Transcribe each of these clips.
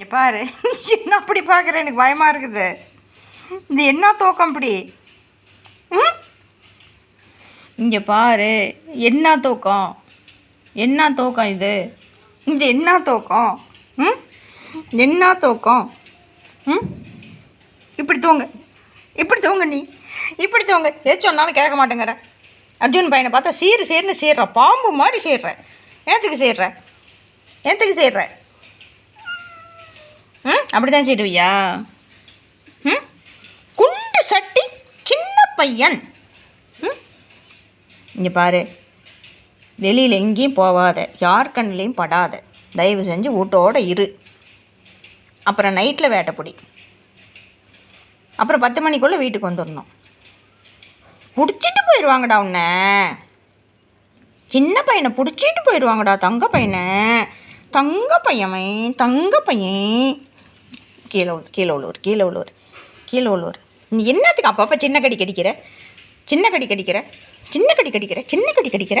இங்கே பாரு. என்ன அப்படி பார்க்குற எனக்கு பயமாக இருக்குது. இது என்ன தூக்கம் இப்படி? ம்? இங்கே பாரு. என்ன தூக்கம்? என்ன தூக்கம் இது? இது என்ன தூக்கம்? ம்? என்ன தூக்கம்? ம்? இப்படி தூங்க. இப்படி தூங்க நீ. இப்படி தூங்க. எது சொன்னாலும் கேட்க மாட்டேங்கிற. அர்ஜுன் பையனை பார்த்தா சீர் சீர்னு சீர்ற. பாம்பு மாதிரி சீர்ற. ஏத்துக்கு சீர்ற? ஏத்துக்கு சீர்ற? அப்படி தான் செய்டுவியா ம்? குண்டு சட்டி சின்ன பையன். ம்? இங்கே பாரு. வெளியில் எங்கேயும் போகாத யார் கண்ணிலையும் படாத. தயவு செஞ்சு வீட்டோட இரு. அப்புறம் நைட்டில் வேட்டைப்பிடி. அப்புறம் பத்து மணிக்குள்ளே வீட்டுக்கு வந்துடணும் பிடிச்சிட்டு போயிடுவாங்கடா உன்னை. சின்ன பையனை பிடிச்சிட்டு போயிடுவாங்கடா தங்க பையனை. தங்க பையன் தங்க பையன். கீழே உள்ள கீழே உள்ளூர் கீழே உள்ளூர் கீழே உள்ளூர் நீ என்னத்துக்கு அப்பப்போ சின்ன கடி கடிக்கிற? சின்ன கடி கடிக்கிற? சின்ன கடி கடிக்கிற? சின்ன கடி கடிக்கிற?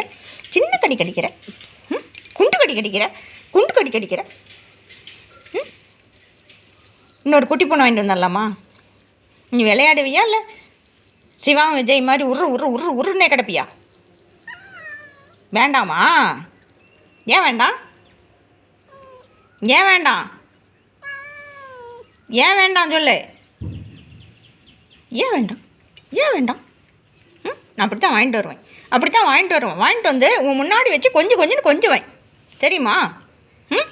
சின்ன கடி கடிக்கிற? குண்டு கடி கடிக்கிற? குண்டு கடி கடிக்கிற? இன்னொரு குட்டி பொண்ணு வாங்கிட்டு வந்துடலாமா நீ விளையாடுவியா இல்லை சிவா விஜய் மாதிரி உரு உரு உரு உருன்னே கிடப்பியா? வேண்டாமா? ஏன் வேண்டாம்? ஏன் வேண்டாம்? ஏன் வேண்டாம் சொல்லு? ஏன் வேண்டாம்? ஏன் வேண்டாம்? ம் நான் அப்படி தான் வாங்கிட்டு வருவேன். அப்படி தான் வாங்கிட்டு வருவேன். வாங்கிட்டு வந்து உன் முன்னாடி வச்சு கொஞ்சம் கொஞ்சம்னு கொஞ்சுவேன். தெரியுமா? ம்?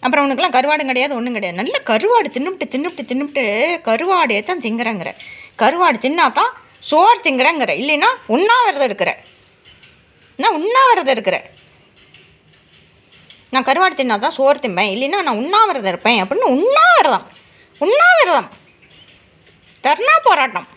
அப்புறம் உனக்குலாம் கருவாடும் கிடையாது ஒன்றும் கிடையாது. நல்ல கருவாடு தின்னுபிட்டு தின்னுபிட்டு தின்னுபிட்டு கருவாடையே தான் திங்குறேங்கிற. கருவாடு தின்னாப்பா சோறு திங்குறேங்கிற. இல்லைன்னா உண்ணாவிரதம் இருக்கிற. நான் உண்ணாவிரதம் இருக்கிற? நான் கருவாடு தின்னா தான் சோறு திம்பேன். இல்லைன்னா நான் உண்ணாவிரதம் இருப்பேன். அப்படின்னு உண்ணாவிரதம். உண்ணாவிரதம். தர்ணா போராட்டம்.